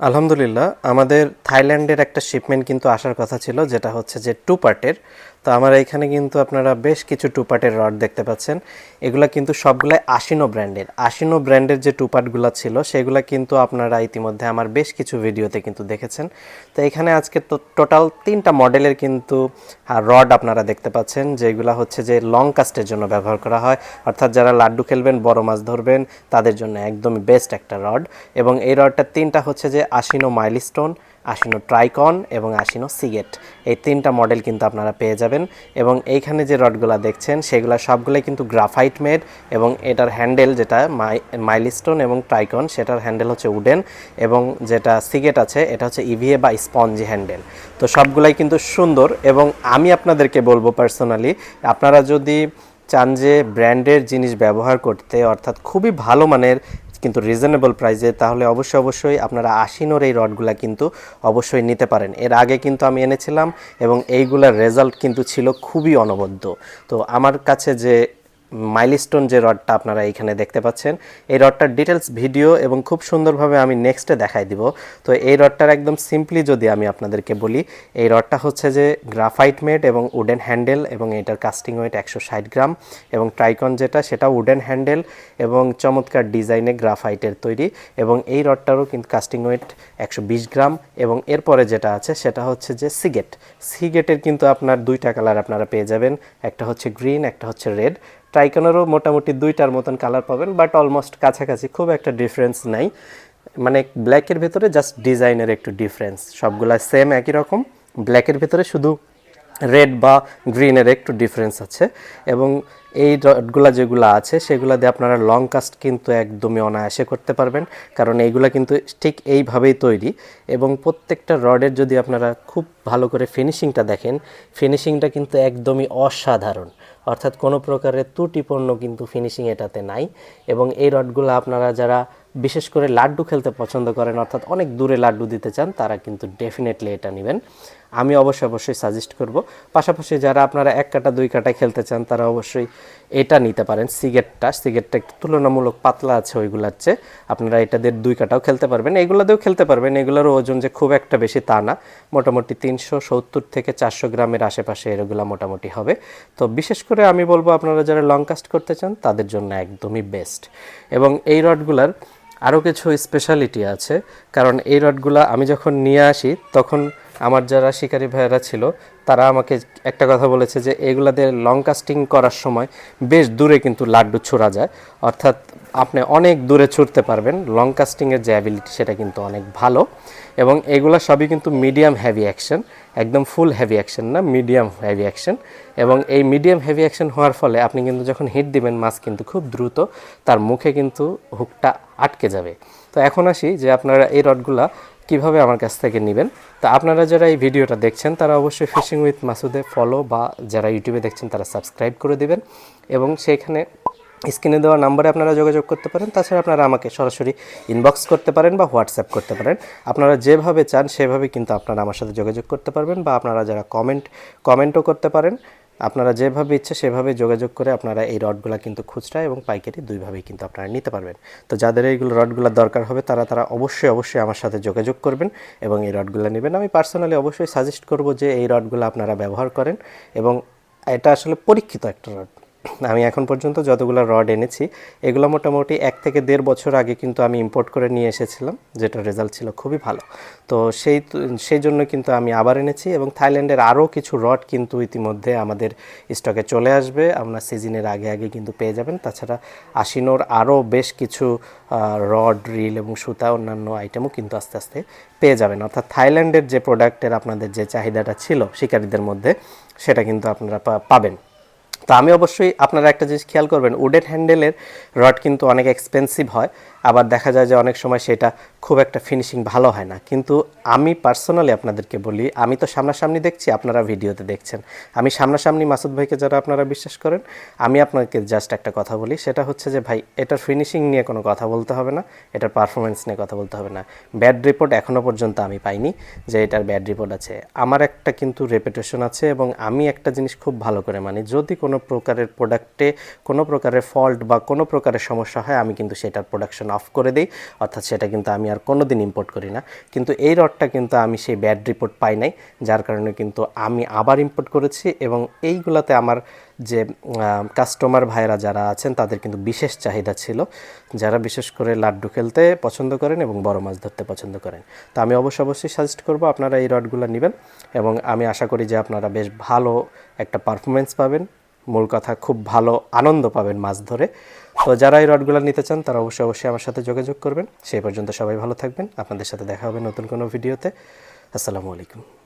আলহামদুলিল্লাহ আমাদের থাইল্যান্ডের একটা শিপমেন্ট কিন্তু আসার কথা ছিল যেটা হচ্ছে যে টু পার্টের তো আমার এখানে কিন্তু আপনারা বেশ কিছু টুপাটের রড দেখতে পাচ্ছেন। এগুলা কিন্তু সবগুলাই আশিনো ব্র্যান্ডের আশিনো ব্র্যান্ডের যে টুপাটগুলো ছিল, সেগুলা কিন্তু আপনারা ইতিমধ্যে আমার বেশ কিছু ভিডিওতে কিন্তু দেখেছেন। তো এখানে আজকে তো টোটাল তিনটা মডেলের কিন্তু রড আপনারা দেখতে পাচ্ছেন, যেগুলা হচ্ছে যে লং কাস্টের জন্য ব্যবহার করা হয়। অর্থাৎ যারা লাড্ডু খেলবেন, বড় মাছ ধরবেন, তাদের জন্য একদমই বেস্ট একটা রড এবং এই রডটা তিনটা হচ্ছে যে আশিনো মাইলস্টোন আশিনো ট্রাইকন এবং আশিনো সিগেট। এই তিনটা মডেল কিন্তু আপনারা পেয়ে যাবেন এবং এইখানে যে রডগুলো দেখছেন, সেগুলো সবগুলোই কিন্তু গ্রাফাইট মেড এবং এটার হ্যান্ডেল যেটা মাই মাইলস্টোন এবং ট্রাইকন সেটার হ্যান্ডেল হচ্ছে উডেন এবং যেটা সিগেট আছে, এটা হচ্ছে ইভিএ বা স্পঞ্জি হ্যান্ডেল তো সবগুলাই কিন্তু সুন্দর এবং আমি আপনাদেরকে বলব পার্সোনালি আপনারা যদি চান যে ব্র্যান্ডের জিনিস ব্যবহার করতে, অর্থাৎ খুবই ভালো মানের কিন্তু রিজনেবল প্রাইসে তাহলে অবশ্যই অবশ্যই আপনারা আশিনোর এই রডগুলা কিন্তু অবশ্যই নিতে পারেন। এর আগে কিন্তু আমি এনেছিলাম এবং এইগুলার রেজাল্ট কিন্তু ছিল খুবই অনবদ্য। তো আমার কাছে যে মাইলস্টোন যে রডটা আপনারা এইখানে দেখতে পাচ্ছেন, এই রডটার ডিটেলস ভিডিও এবং খুব সুন্দরভাবে আমি নেক্সটে দেখাই দিব। তো এই রডটার একদম সিম্পলি যদি আমি আপনাদেরকে বলি, এই রডটা হচ্ছে যে গ্রাফাইট মেড এবং উডেন হ্যান্ডেল এবং এটার কাস্টিং ওয়েট একশো ষাট গ্রাম এবং ট্রাইকন যেটা, সেটা উডেন হ্যান্ডেল এবং চমৎকার ডিজাইনে গ্রাফাইটের তৈরি এবং এই রডটারও কিন্তু কাস্টিং ওয়েট একশো বিশ গ্রাম এবং এরপরে যেটা আছে, সেটা হচ্ছে যে সিগেট। সিগেটের কিন্তু আপনার দুইটা কালার আপনারা পেয়ে যাবেন, একটা হচ্ছে গ্রিন, একটা হচ্ছে রেড ট্রাইকনেরও মোটামুটি দুইটার মতন কালার পাবেন বাট অলমোস্ট কাছাকাছি খুব একটা ডিফারেন্স নাই। মানে ব্ল্যাকের ভেতরে জাস্ট ডিজাইনের একটু ডিফারেন্স সবগুলা সেম একই রকম। ব্ল্যাকের ভেতরে শুধু রেড বা গ্রিনের একটু ডিফারেন্স আছে। এবং এই রডগুলা যেগুলো আছে, সেগুলো দিয়ে আপনারা লং কাস্ট কিন্তু একদমই অনায়াসে করতে পারবেন। কারণ এইগুলো কিন্তু ঠিক এইভাবেই তৈরি। এবং প্রত্যেকটা রডের যদি আপনারা খুব ভালো করে ফিনিশিংটা দেখেন ফিনিশিংটা কিন্তু একদমই অসাধারণ। অর্থাৎ কোনো প্রকারের ত্রুটিপূর্ণ কিন্তু ফিনিশিং এটাতে নাই। এবং এই রডগুলো আপনারা যারা বিশেষ করে লাড্ডু খেলতে পছন্দ করেন, অর্থাৎ অনেক দূরে লাড্ডু দিতে চান, তারা কিন্তু ডেফিনেটলি এটা নেবেন। আমি অবশ্যই অবশ্যই সাজেস্ট করব। পাশাপাশি যারা আপনারা এক কাটা, দুই কাটায় খেলতে চান, তারা অবশ্যই এটা নিতে পারেন, সিগারেটটা। সিগারেটটা একটু তুলনামূলক পাতলা আছে ওইগুলোর চেয়ে। আপনারা এটা দিয়ে দুই কাটাও খেলতে পারবেন। এগুলো দিয়েও খেলতে পারবেন। এগুলোর ওজন যে খুব একটা বেশি তা না। মোটামুটি তিনশো সত্তর থেকে চারশো গ্রামের আশেপাশে এগুলো মোটামুটি হবে। তো বিশেষ করে আমি বলব, আপনারা যারা লং কাস্ট করতে চান, তাদের জন্য একদমই বেস্ট এবং এই রডগুলার আরও কিছু স্পেশালিটি আছে। কারণ এই রডগুলা আমি যখন নিয়ে আসি, তখন আমার যারা শিকারী ভাইয়েরা ছিল, তারা আমাকে একটা কথা বলেছে যে এগুলাদের লং কাস্টিং করার সময় বেশ দূরে কিন্তু লাড্ডু ছোড়া যায়। অর্থাৎ আপনি অনেক দূরে ছুটতে পারবেন লং কাস্টিংয়ের যে অ্যাবিলিটি সেটা কিন্তু অনেক ভালো। এবং এগুলো সবই কিন্তু মিডিয়াম হেভি অ্যাকশন একদম ফুল হেভি অ্যাকশন না মিডিয়াম হেভি অ্যাকশন এবং এই মিডিয়াম হেভি অ্যাকশন হওয়ার ফলে আপনি কিন্তু যখন হিট দিবেন, মাছ কিন্তু খুব দ্রুত তার মুখে কিন্তু হুকটা আটকে যাবে। তো এখন আসি যে আপনারা এই রডগুলা কীভাবে আমার কাছ থেকে নেবেন? তো আপনারা যারা এই ভিডিওটা দেখছেন, তারা অবশ্যই ফিশিং উইথ মাসুদে ফলো বা যারা ইউটিউবে দেখছেন, তারা সাবস্ক্রাইব করে দেবেন। এবং সেইখানে স্ক্রিনে দেওয়া নাম্বারে আপনারা যোগাযোগ করতে পারেন। তাছাড়া আপনারা আমাকে সরাসরি ইনবক্স করতে পারেন বা হোয়াটসঅ্যাপ করতে পারেন। আপনারা যেভাবে চান, সেভাবে কিন্তু আপনারা আমার সাথে যোগাযোগ করতে পারবেন বা আপনারা যারা কমেন্ট কমেন্টও করতে পারেন। আপনারা যেভাবে ইচ্ছে সেভাবে যোগাযোগ করে আপনারা এই রডগুলো কিন্তু খুচরা এবং পাইকারি দুইভাবেই কিন্তু আপনারা নিতে পারবেন। তো যাদের এইগুলো রডগুলো দরকার হবে তারা তারা অবশ্যই অবশ্যই আমার সাথে যোগাযোগ করবেন এবং এই রডগুলো নেবেন। আমি পার্সোনালি অবশ্যই সাজেস্ট করব যে এই রডগুলো আপনারা ব্যবহার করেন এবং এটা আসলে পরীক্ষিত একটা রড। আমি এখন পর্যন্ত যতগুলো রড এনেছি, এগুলো মোটামুটি এক থেকে দেড় বছর আগে কিন্তু আমি ইম্পোর্ট করে নিয়ে এসেছিলাম, যেটা রেজাল্ট ছিল খুবই ভালো। তো সেই সেই জন্য কিন্তু আমি আবার এনেছি এবং থাইল্যান্ডের আরও কিছু রড কিন্তু ইতিমধ্যে আমাদের স্টকে চলে আসবে। আপনার সিজনের আগে আগে কিন্তু পেয়ে যাবেন। তাছাড়া আশিনোর আরও বেশ কিছু রড রিল এবং সুতা, অন্যান্য আইটেমও কিন্তু আস্তে আস্তে পেয়ে যাবেন। অর্থাৎ থাইল্যান্ডের যে প্রোডাক্টের আপনাদের যে চাহিদাটা ছিল শিকারীদের মধ্যে, সেটা কিন্তু আপনারা পাবেন। তো আমি অবশ্যই আপনারা একটা জিনিস খেয়াল করবেন, উডেন হ্যান্ডেলের রড কিন্তু অনেক এক্সপেন্সিভ হয়, আবার দেখা যায় যে অনেক সময় সেটা খুব একটা ফিনিশিং ভালো হয় না। কিন্তু আমি পার্সোনালি আপনাদেরকে বলি, আমি তো সামনাসামনি দেখছি, আপনারা ভিডিওতে দেখছেন। আমি সামনাসামনি মাসুদ ভাইকে যারা আপনারা বিশ্বাস করেন, আমি আপনাকে জাস্ট একটা কথা বলি, সেটা হচ্ছে যে ভাই, এটার ফিনিশিং নিয়ে কোনো কথা বলতে হবে না, এটার পারফরমেন্স নিয়ে কথা বলতে হবে না। ব্যাড রিপোর্ট এখনও পর্যন্ত আমি পাইনি যে এটার ব্যাড রিপোর্ট আছে। আমার একটা কিন্তু রেপুটেশন আছে এবং আমি একটা জিনিস খুব ভালো করে মানি, যদি কোনো কোনো প্রকারের প্রোডাক্টে কোনো প্রকারের ফল্ট বা কোনো প্রকারের সমস্যা হয়, আমি কিন্তু সেটার প্রোডাকশন অফ করে দিই। অর্থাৎ সেটা কিন্তু আমি আর কোনো দিন ইম্পোর্ট করি না। কিন্তু এই রডটা কিন্তু আমি সেই ব্যাড রিপোর্ট পাই নাই, যার কারণে কিন্তু আমি আবার ইম্পোর্ট করেছি এবং এইগুলাতে আমার যে কাস্টমার ভাইরা যারা আছেন, তাদের কিন্তু বিশেষ চাহিদা ছিল। যারা বিশেষ করে লাড্ডু খেলতে পছন্দ করেন এবং বড় মাছ ধরতে পছন্দ করেন। তো আমি অবশ্যই অবশ্যই সাজেস্ট করব, আপনারা এই রডগুলো নেবেন এবং আমি আশা করি যে আপনারা বেশ ভালো একটা পারফরমেন্স পাবেন। মূল কথা, খুব ভালো আনন্দ পাবেন মাছ ধরে। তো যারা এই রডগুলো নিতে চান, তারা অবশ্যই অবশ্যই আমার সাথে যোগাযোগ করবেন। সেই পর্যন্ত সবাই ভালো থাকবেন। আপনাদের সাথে দেখা হবে নতুন কোনো ভিডিওতে। আসসালামু আলাইকুম।